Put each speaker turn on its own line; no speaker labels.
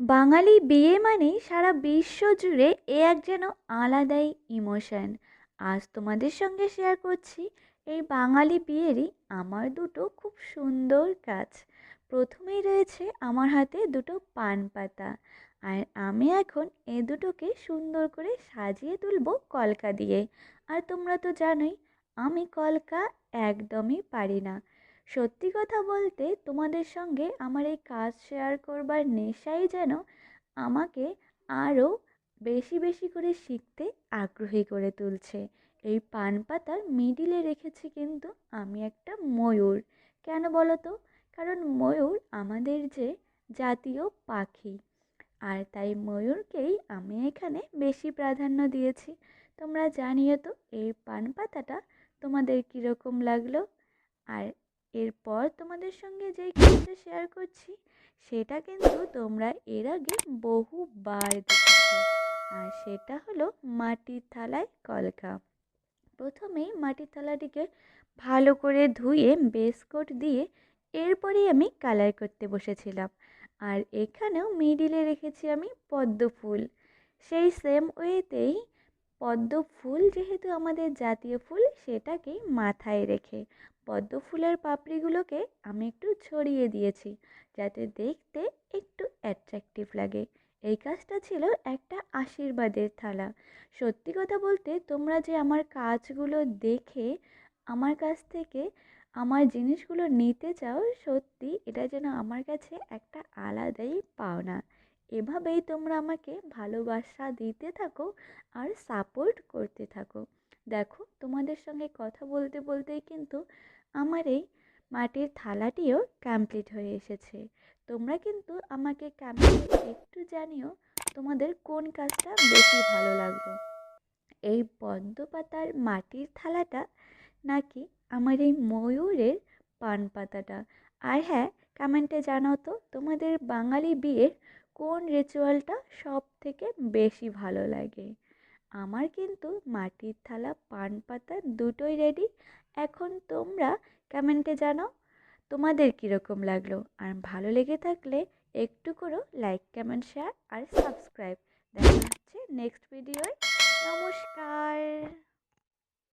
বাঙালি বিয়ে মানেই সারা বিশ্ব জুড়ে এ এক যেন আলাদাই ইমোশন। আজ তোমাদের সঙ্গে শেয়ার করছি, এই বাঙালি বিয়েরই আমার দুটো খুব সুন্দর কাজ। প্রথমেই রয়েছে আমার হাতে দুটো পান পাতা। আর আমি এখন এ দুটোকে সুন্দর করে সাজিয়ে তুলবো কলকা দিয়ে। আর তোমরা তো জানোই, আমি কলকা একদমই পারি না। সত্যি কথা বলতে তোমাদের সঙ্গে আমার এই কাজ শেয়ার করবার নেশাই যেন আমাকে আরও বেশি বেশি করে শিখতে আগ্রহী করে তুলছে। এই পান পাতার মিডিলে রেখেছি কিন্তু আমি একটা ময়ূর। কেন বলো তো? কারণ ময়ূর আমাদের যে জাতীয় পাখি। আর তাই ময়ূরকেই আমি এখানে বেশি প্রাধান্য দিয়েছি। তোমরা জানিও তো, এই পান পাতাটা তোমাদের কীরকম লাগল? আর এরপর তোমাদের সঙ্গে যেই কাজটা শেয়ার করছি, সেটা কিন্তু তোমরা এর আগে বহুবার দেখেছ। আর সেটা হলো মাটির থালায় কলকা। প্রথমেই মাটির থালাটিকে ভালো করে ধুয়ে বেসকোট দিয়ে এরপরেই আমি কালার করতে বসেছিলাম। আর এখানেও মিডিলে রেখেছি আমি পদ্ম ফুল। সেই সেম ওয়েতেই পদ্ম ফুল যেহেতু আমাদের জাতীয় ফুল, সেটাকেই মাথায় রেখে পদ্ম ফুলের পাপড়িগুলোকে আমি একটু ছড়িয়ে দিয়েছি যাতে দেখতে একটু অ্যাট্রাকটিভ লাগে। এই কাজটা ছিল একটা আশীর্বাদের থালা। সত্যি কথা বলতে তোমরা যে আমার কাজগুলো দেখে আমার কাছ থেকে আমার জিনিসগুলো নিতে চাও, সত্যি এটা যেন আমার কাছে একটা আলাদাই পাওনা। এভাবেই তোমরা আমাকে ভালোবাসা দিতে থাকো আর সাপোর্ট করতে থাকো। দেখো, তোমাদের সঙ্গে কথা বলতে বলতেই কিন্তু আমার এই মাটির থালাটিও কমপ্লিট হয়ে এসেছে। তোমরা কিন্তু আমাকে কমেন্টে একটু জানিও তোমাদের কোন কাজটা বেশি ভালো লাগল। এই পদ্ম পাতার মাটির থালাটা নাকি আমার এই ময়ূরের পান পাতাটা? আর হ্যাঁ কমেন্টে জানাও তো তোমাদের বাঙালি বিয়ের কোন রিচুয়ালটা সব থেকে বেশি ভালো লাগে? আমার কিন্তু মাটির থালা, পান পাতা দুটোই রেডি এখন তোমরা কমেন্টে জানাও, তোমাদের কীরকম লাগল? আর ভালো লেগে থাকলে একটু করো লাইক কমেন্ট শেয়ার আর সাবস্ক্রাইব দেখা হচ্ছে নেক্সট ভিডিওয় নমস্কার।